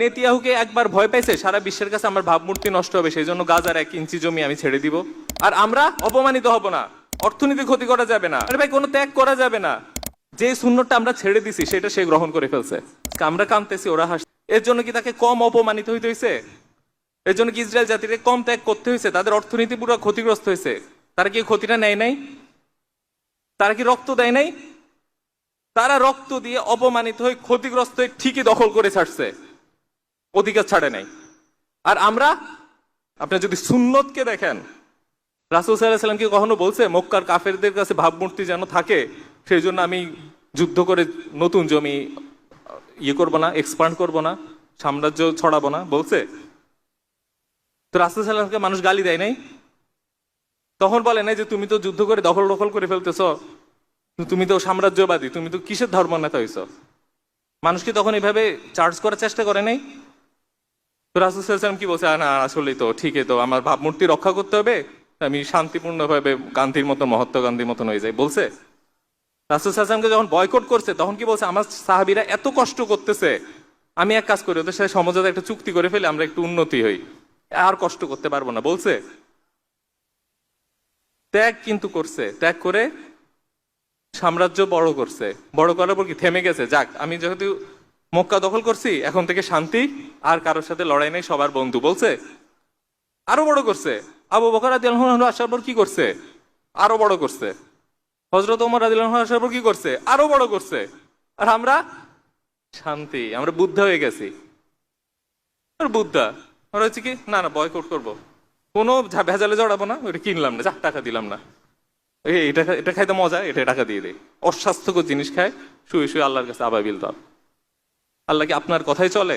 নেতিয়াহুকে একবার ভয় পাইছে, সারা বিশ্বের কাছে আমার ভাবমূর্তি নষ্ট হবে সেই জন্য গাজার এক ইঞ্চি জমি আমি ছেড়ে দিব। আর আমরা অপমানিত হব না, অর্থনীতি ক্ষতি করা যাবে না। আরে ভাই, কোনো ত্যাগ করা যাবে না। যে শূন্যটা আমরা ছেড়ে দিছি, সেটা সে গ্রহণ করে ফেলছে। আমরা কামতেছি ওরা হাস এর জন্য কি তাকে কম অপমানিত হইতে হয়েছে এর জন্য কি ইসরায়েল জাতিকে কম ত্যাগ করতে হয়েছে তাদের অর্থনীতি পুরো ক্ষতিগ্রস্ত হয়েছে তারা কি ক্ষতিটা নেয় নাই? তারা কি রক্ত দেয় নাই? তারা রক্ত দিয়ে অপমানিত হয়ে ক্ষতিগ্রস্ত হয়ে ঠিকই দখল করে ছাড়ছে। অধিকার ছাড়ে নাই। আর আমরা, আপনি যদি সুন্নতকে দেখেন, রাসুল সাল্লাহ সাল্লাম কি কখনো বলছে, মক্কার কাফেরদের কাছে ভাবমূর্তি যেন থাকে সেই জন্য আমি যুদ্ধ করে নতুন জমি ইয়ে করব না এক্সপান্ড করব না, সাম্রাজ্য ছড়াবো না, বলছে। তো রাসুল সাল্লামকে মানুষ গালি দেয় নাই। তখন বলে নাই যে, তুমি তো যুদ্ধ করে দখল দখল করে ফেলতেছ, তুমি তো সাম্রাজ্যবাদী, তুমি তো কিসের ধর্ম নেতা হইছ? মানুষ কি তখন এভাবে চার্জ করার চেষ্টা করে নাই? তো রাসুল কি বলছে? না, আসলেই তো, ঠিকই তো, আমার ভাবমূর্তি রক্ষা করতে হবে, আমি শান্তিপূর্ণভাবে গান্ধীর মতো মহাত্মা গান্ধীর মতন হয়ে যাই। বলছে। রাসুল যখন বয়কট করছে, তখন কি বলছে? আমার সাহাবিরা এত কষ্ট করতেছে, আমি এক কাজ করি, ওদের সাথে সমঝোতা, একটা চুক্তি করে ফেলে আমরা একটু উন্নতি হই। আর কষ্ট করতে পারব না। বলছে। ত্যাগ কিন্তু করছে, ত্যাগ করে সাম্রাজ্য বড় করছে। বড় করার পর কি? থেমে গেছে? যাক, আমি যেহেতু মক্কা দখল করছি, এখন থেকে শান্তি, আর কারোর সাথে লড়াই নেই, সবার বন্ধু বলছে। আরও বড় করছে। আবু বকর আদিল আসার পর কি করছে? আরও বড় করছে। হজরত ওমর আদিল আসার পর কি করছে? আরও বড় করছে। আর আমরা শান্তি, আমরা বুদ্ধা হয়ে গেছি। আর বুদ্ধা আর হচ্ছে কি, না না বয়কট করব। কোনো ভেজালে জড়াবো না, ওটা কিনলাম না, যা, টাকা দিলাম না। এটা এটা খাইতে মজা, এটা টাকা দিয়ে দেয় অস্বাস্থ্যকর জিনিস খায়, শুয়ে শুয়ে আল্লাহর কাছে আবাবিল দাও। আল্লাহ কি আপনার কথাই চলে?